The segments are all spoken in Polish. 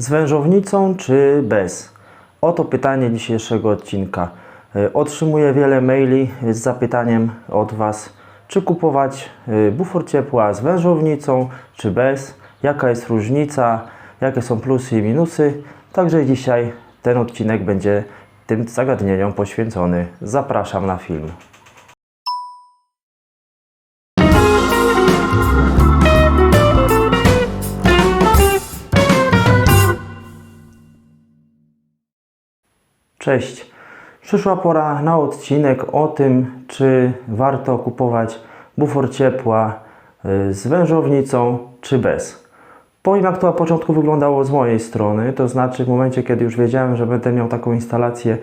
z wężownicą czy bez? Oto pytanie dzisiejszego odcinka. E, Otrzymuję wiele maili z zapytaniem od Was, czy kupować e, bufor ciepła z wężownicą czy bez, jaka jest różnica, jakie są plusy i minusy. Także dzisiaj ten odcinek będzie tym zagadnieniom poświęcony. Zapraszam na film. Cześć. Przyszła pora na odcinek o tym, czy warto kupować bufor ciepła y, z wężownicą, czy bez. Powiem, jak to na początku wyglądało z mojej strony, to znaczy w momencie, kiedy już wiedziałem, że będę miał taką instalację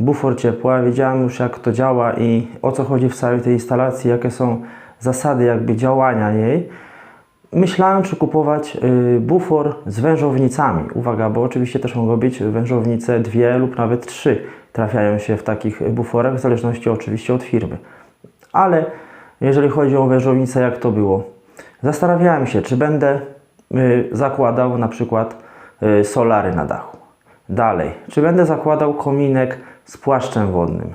bufor ciepła, wiedziałem już jak to działa i o co chodzi w całej tej instalacji, jakie są zasady jakby działania jej. Myślałem, czy kupować y, bufor z wężownicami. Uwaga, bo oczywiście też mogą być wężownice dwie lub nawet trzy. Trafiają się w takich buforach, w zależności oczywiście od firmy. Ale jeżeli chodzi o wężownicę, jak to było? Zastanawiałem się, czy będę y, zakładał na przykład y, solary na dachu. Dalej, czy będę zakładał kominek z płaszczem wodnym.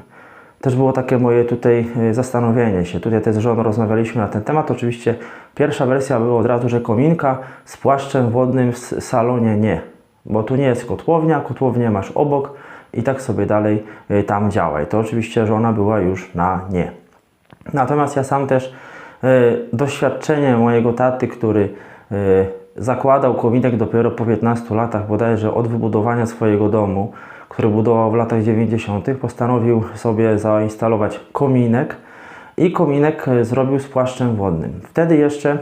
Też było takie moje tutaj y, zastanowienie się. Tutaj też z żoną rozmawialiśmy na ten temat. Oczywiście pierwsza wersja była od razu, że kominka z płaszczem wodnym w salonie nie. Bo tu nie jest kotłownia, kotłownię masz obok i tak sobie dalej y, tam działaj. To oczywiście żona była już na nie. Natomiast ja sam też e, doświadczenie mojego taty, który zakładał kominek dopiero po 15 latach bodajże od wybudowania swojego domu, który budował w latach 90., postanowił sobie zainstalować kominek i kominek e, zrobił z płaszczem wodnym. Wtedy jeszcze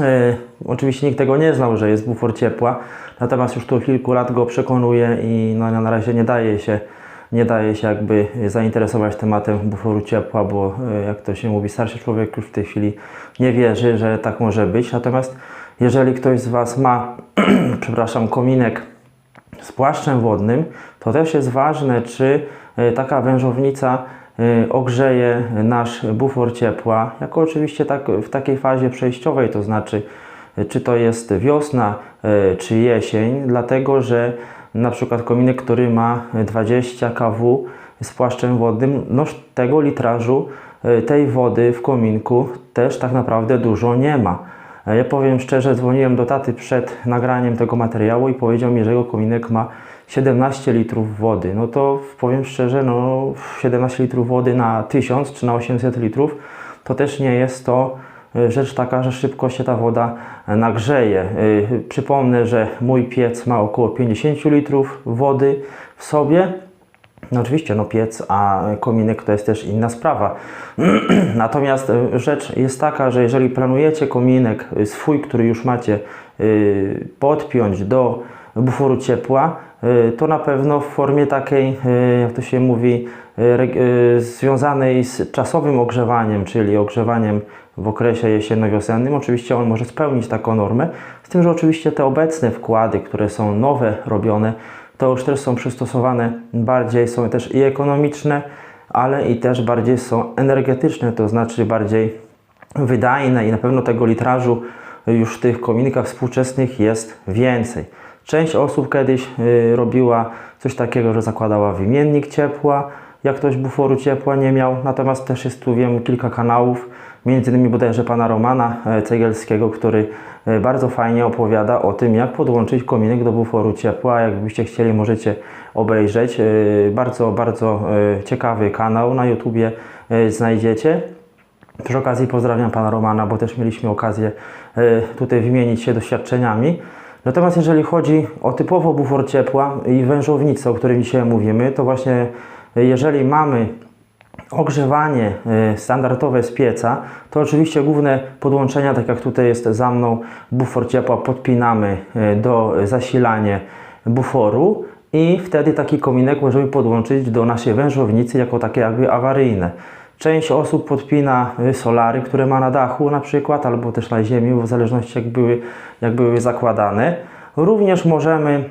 E, oczywiście nikt tego nie znał, że jest bufor ciepła, natomiast już tu kilku lat go przekonuje i no, na razie nie daje się, nie daje się jakby zainteresować tematem buforu ciepła, bo e, jak to się mówi, starszy człowiek już w tej chwili nie wierzy, że tak może być. Natomiast jeżeli ktoś z Was ma, przepraszam, kominek z płaszczem wodnym, to też jest ważne, czy e, taka wężownica e, ogrzeje nasz bufor ciepła, jako oczywiście tak, w takiej fazie przejściowej, to znaczy e, czy to jest wiosna, czy jesień, dlatego że na przykład kominek, który ma 20 kW z płaszczem wodnym, no tego litrażu tej wody w kominku też tak naprawdę dużo nie ma. Ja powiem szczerze, dzwoniłem do taty przed nagraniem tego materiału i powiedział mi, że jego kominek ma 17 litrów wody. No to powiem szczerze, no 17 litrów wody na 1000 czy na 800 litrów to też nie jest to e, rzecz taka, że szybko się ta woda e, nagrzeje. E, Przypomnę, że mój piec ma około 50 litrów wody w sobie. No oczywiście, no piec, a kominek to jest też inna sprawa. Natomiast e, rzecz jest taka, że jeżeli planujecie kominek e, swój, który już macie, y, podpiąć do buforu ciepła, to na pewno w formie takiej, jak to się mówi, związanej z czasowym ogrzewaniem, czyli ogrzewaniem w okresie jesienno-wiosennym. Oczywiście on może spełnić taką normę, z tym, że oczywiście te obecne wkłady, które są nowe, robione, to już też są przystosowane bardziej, są też i ekonomiczne, ale i też bardziej są energetyczne, to znaczy bardziej wydajne i na pewno tego litrażu już w tych kominkach współczesnych jest więcej. Część osób kiedyś y, robiła coś takiego, że zakładała wymiennik ciepła, jak ktoś buforu ciepła nie miał, natomiast też jest tu wiem kilka kanałów, między innymi bodajże pana Romana e, Cegielskiego, który e, bardzo fajnie opowiada o tym, jak podłączyć kominek do buforu ciepła. Jakbyście chcieli, możecie obejrzeć. E, Bardzo, bardzo ciekawy kanał na YouTubie znajdziecie. Przy okazji pozdrawiam pana Romana, bo też mieliśmy okazję tutaj wymienić się doświadczeniami. Natomiast jeżeli chodzi o typowo bufor ciepła i wężownicę, o którym dzisiaj mówimy, to właśnie jeżeli mamy ogrzewanie e, standardowe z pieca, to oczywiście główne podłączenia, tak jak tutaj jest za mną, bufor ciepła podpinamy e, do zasilania buforu i wtedy taki kominek możemy podłączyć do naszej wężownicy jako takie jakby awaryjne. Część osób podpina y, solary, które ma na dachu na przykład, albo też na ziemi, w zależności jak były, jak były zakładane. Również możemy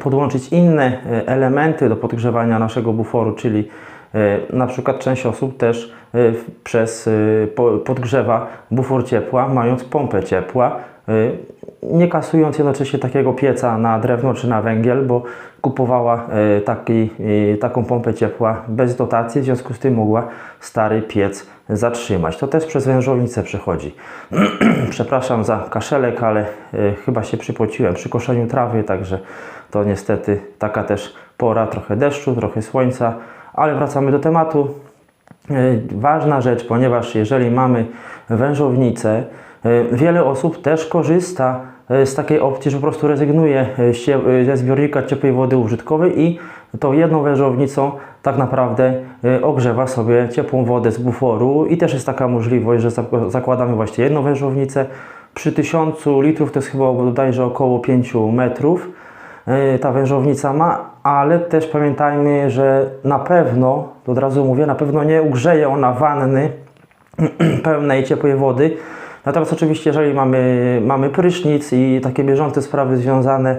podłączyć inne elementy do podgrzewania naszego buforu, czyli na przykład część osób też e, przez e, po- podgrzewa bufor ciepła, mając pompę ciepła nie kasując jednocześnie takiego pieca na drewno czy na węgiel, bo kupowała taki, taką pompę ciepła bez dotacji, w związku z tym mogła stary piec zatrzymać. To też przez wężownicę przechodzi. Przepraszam za kaszelek, ale chyba się przypociłem przy koszeniu trawy, także to niestety taka też pora, trochę deszczu, trochę słońca, ale wracamy do tematu. Y, Ważna rzecz, ponieważ jeżeli mamy wężownicę, y, wiele osób też korzysta y, z takiej opcji, że po prostu rezygnuje y, ze zbiornika ciepłej wody użytkowej i tą jedną wężownicą tak naprawdę ogrzewa sobie ciepłą wodę z buforu i też jest taka możliwość, że zak- zakładamy właśnie jedną wężownicę. Przy 1000 litrów to jest chyba bodajże około 5 metrów ta wężownica ma, ale też pamiętajmy, że na pewno, to od razu mówię, na pewno nie ugrzeje ona wanny pełnej ciepłej wody. Natomiast oczywiście, jeżeli mamy, mamy prysznic i takie bieżące sprawy związane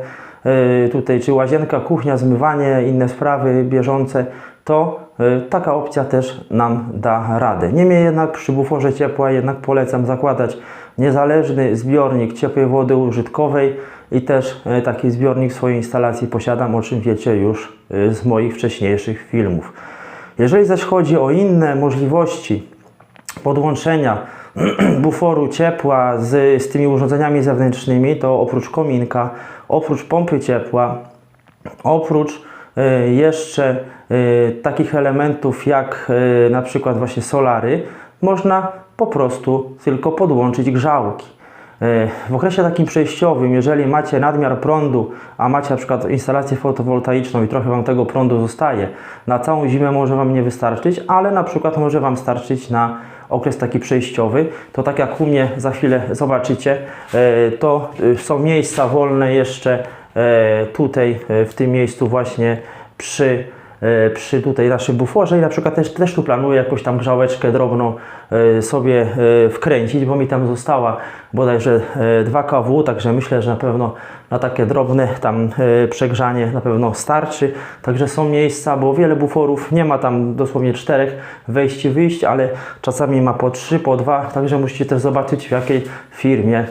y, tutaj, czy łazienka, kuchnia, zmywanie, inne sprawy bieżące, to y, taka opcja też nam da radę. Niemniej jednak przy buforze ciepła jednak polecam zakładać niezależny zbiornik ciepłej wody użytkowej i też y, taki zbiornik w swojej instalacji posiadam, o czym wiecie już y, z moich wcześniejszych filmów. Jeżeli zaś chodzi o inne możliwości podłączenia buforu ciepła z, z tymi urządzeniami zewnętrznymi, to oprócz kominka, oprócz pompy ciepła, oprócz e, jeszcze e, takich elementów jak e, na przykład właśnie solary, można po prostu tylko podłączyć grzałki. E, W okresie takim przejściowym, jeżeli macie nadmiar prądu, a macie na przykład instalację fotowoltaiczną i trochę Wam tego prądu zostaje, na całą zimę może Wam nie wystarczyć, ale na przykład może Wam starczyć na okres taki przejściowy, to tak jak u mnie za chwilę zobaczycie, e, to e, są miejsca wolne jeszcze tutaj, w tym miejscu właśnie przy przy tutaj naszym buforze i na przykład też, też tu planuję jakąś tam grzałeczkę drobną e, sobie e, wkręcić, bo mi tam została bodajże e, 2 kW, także myślę, że na pewno na takie drobne tam e, przegrzanie na pewno starczy. Także są miejsca, bo wiele buforów nie ma tam dosłownie czterech wejść i wyjść, ale czasami ma po 3, po 2, także musicie też zobaczyć w jakiej firmie.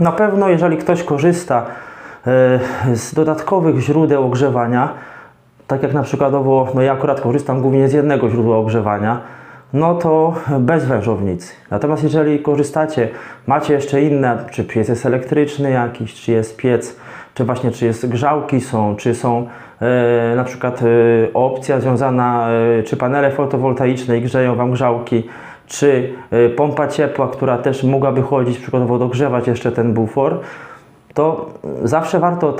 Na pewno jeżeli ktoś korzysta e, z dodatkowych źródeł ogrzewania, tak jak na przykładowo, no ja akurat korzystam głównie z jednego źródła ogrzewania, no to bez wężownicy. Natomiast jeżeli korzystacie, macie jeszcze inne, czy piec jest elektryczny jakiś, czy jest piec, czy właśnie czy jest grzałki są, czy są e, na przykład e, opcja związana, e, czy panele fotowoltaiczne i grzeją Wam grzałki, czy e, pompa ciepła, która też mogłaby chodzić, przykładowo dogrzewać jeszcze ten bufor, to zawsze warto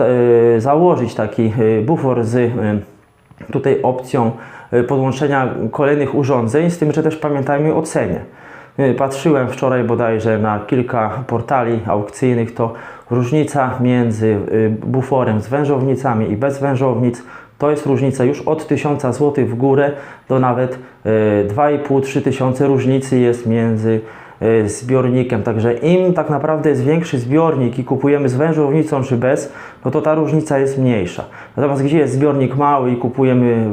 założyć taki bufor z tutaj opcją e, podłączenia kolejnych urządzeń, z tym, że też pamiętajmy o cenie. E, Patrzyłem wczoraj bodajże na kilka portali aukcyjnych, to różnica między e, buforem z wężownicami i bez wężownic to jest różnica już od 1000 zł w górę do nawet e, 2,5-3 tysiące różnicy jest między zbiornikiem. Także im tak naprawdę jest większy zbiornik i kupujemy z wężownicą czy bez, no to ta różnica jest mniejsza. Natomiast gdzie jest zbiornik mały i kupujemy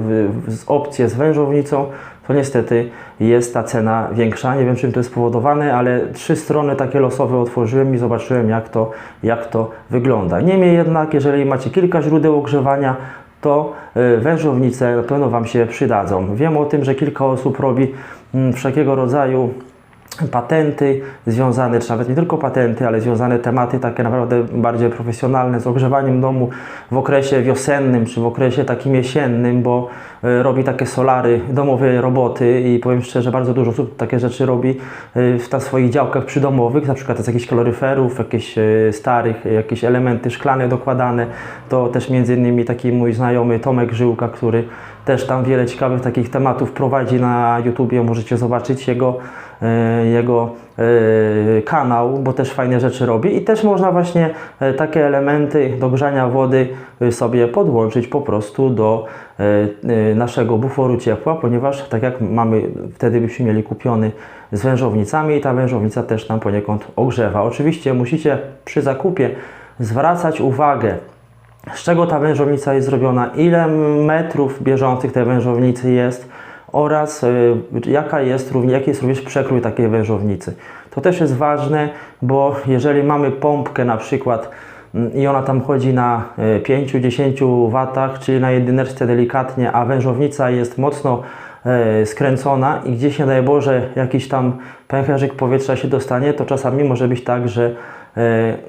z opcję z wężownicą, to niestety jest ta cena większa. Nie wiem czym to jest spowodowane, ale trzy strony takie losowe otworzyłem i zobaczyłem jak to, jak to wygląda. Niemniej jednak, jeżeli macie kilka źródeł ogrzewania, to y, wężownice na pewno Wam się przydadzą. Wiem o tym, że kilka osób robi mm, wszelkiego rodzaju patenty związane, czy nawet nie tylko patenty, ale związane tematy takie naprawdę bardziej profesjonalne z ogrzewaniem domu w okresie wiosennym, czy w okresie takim jesiennym, bo y, robi takie solary, domowe roboty i powiem szczerze, bardzo dużo osób takie rzeczy robi y, w na swoich działkach przydomowych, na przykład z jakichś kaloryferów, jakieś y, starych, jakieś elementy szklane dokładane, to też między innymi taki mój znajomy Tomek Żyłka, który też tam wiele ciekawych takich tematów prowadzi na YouTubie, możecie zobaczyć jego, e, jego e, kanał, bo też fajne rzeczy robi i też można właśnie e, takie elementy do grzania wody sobie podłączyć po prostu do naszego buforu ciepła, ponieważ tak jak mamy, wtedy byśmy mieli kupiony z wężownicami i ta wężownica też nam poniekąd ogrzewa. Oczywiście musicie przy zakupie zwracać uwagę z czego ta wężownica jest zrobiona, ile metrów bieżących tej wężownicy jest oraz y, jaka jest, jaki jest również przekrój takiej wężownicy. To też jest ważne, bo jeżeli mamy pompkę na przykład mm, i ona tam chodzi na e, 5-10 watach, czyli na jedyneczce delikatnie, a wężownica jest mocno e, skręcona i gdzieś nie daj Boże jakiś tam pęcherzyk powietrza się dostanie, to czasami może być tak, że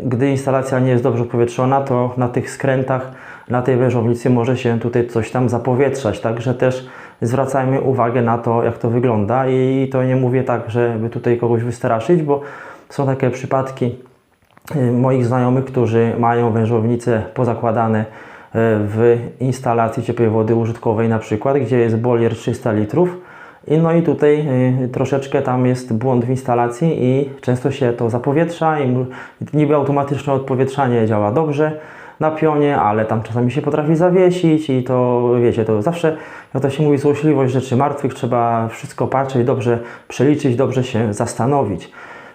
gdy instalacja nie jest dobrze odpowietrzona, to na tych skrętach, na tej wężownicy może się tutaj coś tam zapowietrzać, także też zwracajmy uwagę na to, jak to wygląda. I to nie mówię tak, żeby tutaj kogoś wystraszyć, bo są takie przypadki, y, moich znajomych, którzy mają wężownice pozakładane y, w instalacji ciepłej wody użytkowej na przykład, gdzie jest bolier 300 litrów i no i tutaj y, troszeczkę tam jest błąd w instalacji i często się to zapowietrza i niby automatyczne odpowietrzanie działa dobrze na pionie, ale tam czasami się potrafi zawiesić i to wiecie, to zawsze, jak to się mówi, złośliwość rzeczy martwych, trzeba wszystko patrzeć, dobrze przeliczyć, dobrze się zastanowić.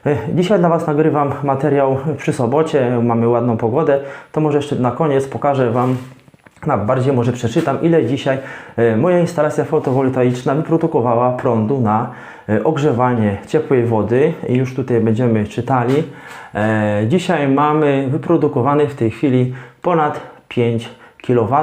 E, Dzisiaj dla Was nagrywam materiał przy sobocie, mamy ładną pogodę, to może jeszcze na koniec pokażę Wam, na bardziej może przeczytam, ile dzisiaj e, moja instalacja fotowoltaiczna wyprodukowała prądu na e, ogrzewanie ciepłej wody. I już tutaj będziemy czytali. E, Dzisiaj mamy wyprodukowany w tej chwili ponad 5 kW,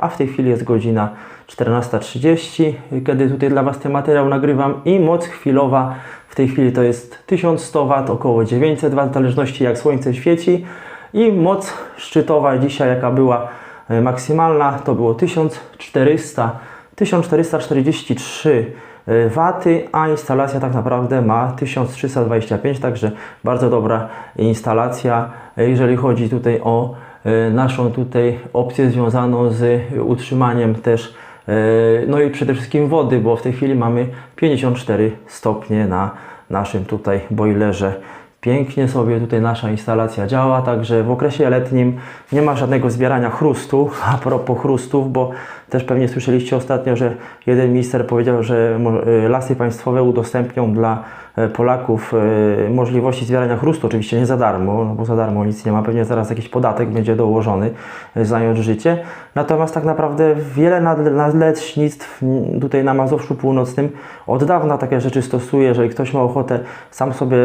a w tej chwili jest godzina 14.30, kiedy tutaj dla Was ten materiał nagrywam i moc chwilowa w tej chwili to jest 1100 W, około 900 W, w zależności jak słońce świeci. I moc szczytowa dzisiaj jaka była maksymalna to było 1400 1443 waty, a instalacja tak naprawdę ma 1325, także bardzo dobra instalacja, e, jeżeli chodzi tutaj o e, naszą tutaj opcję związaną z utrzymaniem też e, no i przede wszystkim wody, bo w tej chwili mamy 54 stopnie na naszym tutaj boilerze. Pięknie sobie tutaj nasza instalacja działa, także w okresie letnim nie ma żadnego zbierania chrustu. A propos chrustów, bo też pewnie słyszeliście ostatnio, że jeden minister powiedział, że y, lasy państwowe udostępnią dla e, Polaków e, możliwości zbierania chrustu, oczywiście nie za darmo, no bo za darmo nic nie ma, pewnie zaraz jakiś podatek będzie dołożony, e, zająć życie. Natomiast tak naprawdę wiele nadle- nadleśnictw tutaj na Mazowszu Północnym od dawna takie rzeczy stosuje, jeżeli ktoś ma ochotę sam sobie,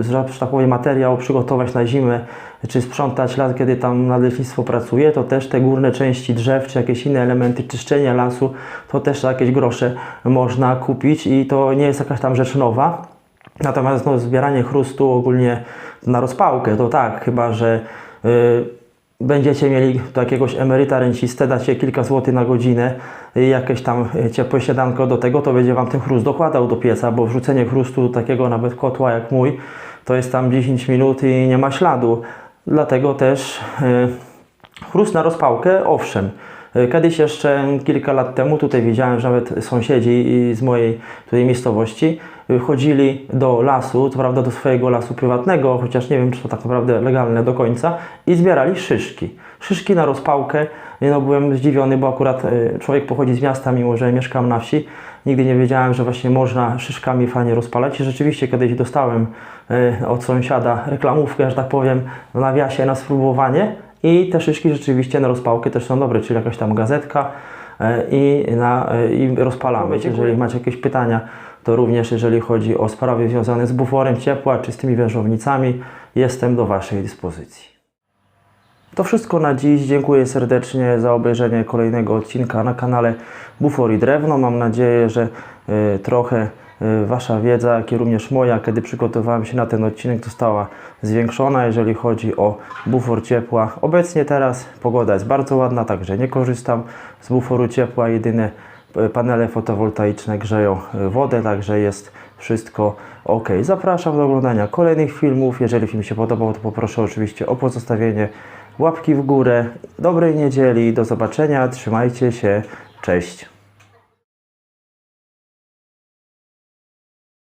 że tak powiem, materiał przygotować na zimę, czy sprzątać las, kiedy tam nadleśnictwo pracuje, to też te górne części drzew, czy jakieś inne elementy czyszczenia lasu, to też jakieś grosze można kupić i to nie jest jakaś tam rzecz nowa. Natomiast no, zbieranie chrustu ogólnie na rozpałkę, to tak, chyba że y, będziecie mieli do jakiegoś emeryta rencistę, dacie kilka złotych na godzinę, y, jakieś tam y, ciepłe siadanko do tego, to będzie Wam ten chrust dokładał do pieca, bo wrzucenie chrustu do takiego nawet kotła jak mój, to jest tam 10 minut i nie ma śladu. Dlatego też y, chrust na rozpałkę, owszem. Y, Kiedyś jeszcze kilka lat temu tutaj widziałem, że nawet sąsiedzi z mojej tutaj miejscowości y, chodzili do lasu, co prawda do swojego lasu prywatnego, chociaż nie wiem, czy to tak naprawdę legalne do końca, i zbierali szyszki. Szyszki na rozpałkę. No, byłem zdziwiony, bo akurat y, człowiek pochodzi z miasta, mimo że mieszkam na wsi. Nigdy nie wiedziałem, że właśnie można szyszkami fajnie rozpalać. I rzeczywiście kiedyś dostałem od sąsiada reklamówkę, że tak powiem, w nawiasie na spróbowanie. I te szyszki rzeczywiście na rozpałkę też są dobre, czyli jakaś tam gazetka e, i, na, e, i rozpalamy. Jeżeli macie jakieś pytania, to również jeżeli chodzi o sprawy związane z buforem ciepła czy z tymi wężownicami, jestem do Waszej dyspozycji. To wszystko na dziś. Dziękuję serdecznie za obejrzenie kolejnego odcinka na kanale Bufor i Drewno. Mam nadzieję, że e, trochę Wasza wiedza, jak i również moja, kiedy przygotowałem się na ten odcinek, została zwiększona, jeżeli chodzi o bufor ciepła. Obecnie teraz pogoda jest bardzo ładna, także nie korzystam z buforu ciepła. Jedyne e, panele fotowoltaiczne grzeją e, wodę, także jest wszystko ok. Zapraszam do oglądania kolejnych filmów. Jeżeli film się podobał, to poproszę oczywiście o pozostawienie łapki w górę. Dobrej niedzieli, do zobaczenia, trzymajcie się, cześć.